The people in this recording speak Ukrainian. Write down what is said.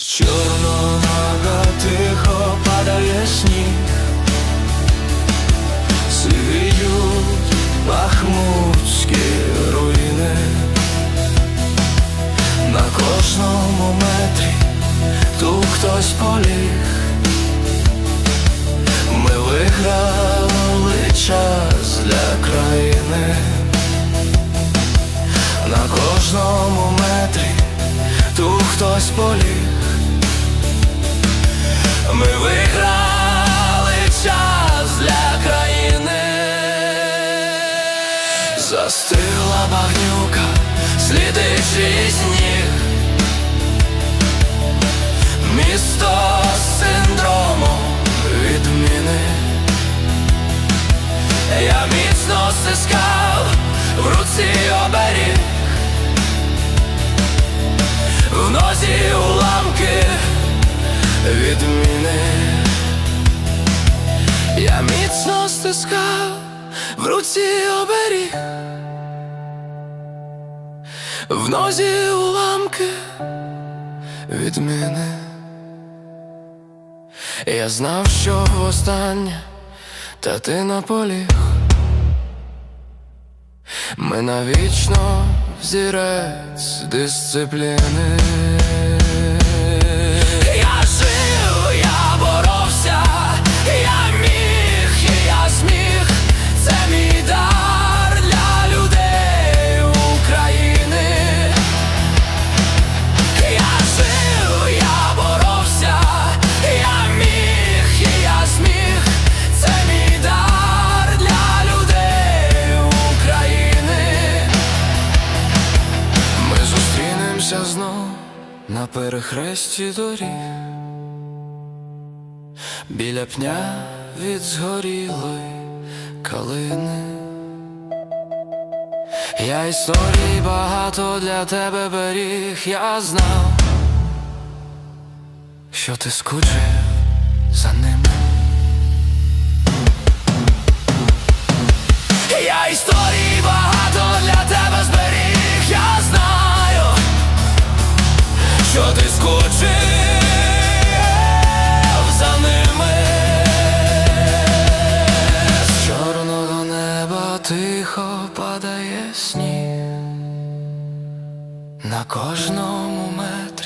З чорного тихо падає сніг. Сивіють бахмутські руїни. На кожному метрі тут хтось поліг. Ми виграли час для країни. На кожному метрі тут хтось поліг Застила багнюка, слідичий сніг Місто з синдромом відміни. Я міцно стискав в руці оберіг. В нозі уламки відміни. Я міцно стискав в руці оберіг В нозі уламки відміни Я знав, що востаннє, та ти наполіг. Ми навічно зірець дисципліни зустрінемося знов на перехресті доріг. Біля пня від згорілої калини. Я історій багато для тебе беріг, я знав, що ти скучив за ними. Я історій багато падає сніг. На кожному метрі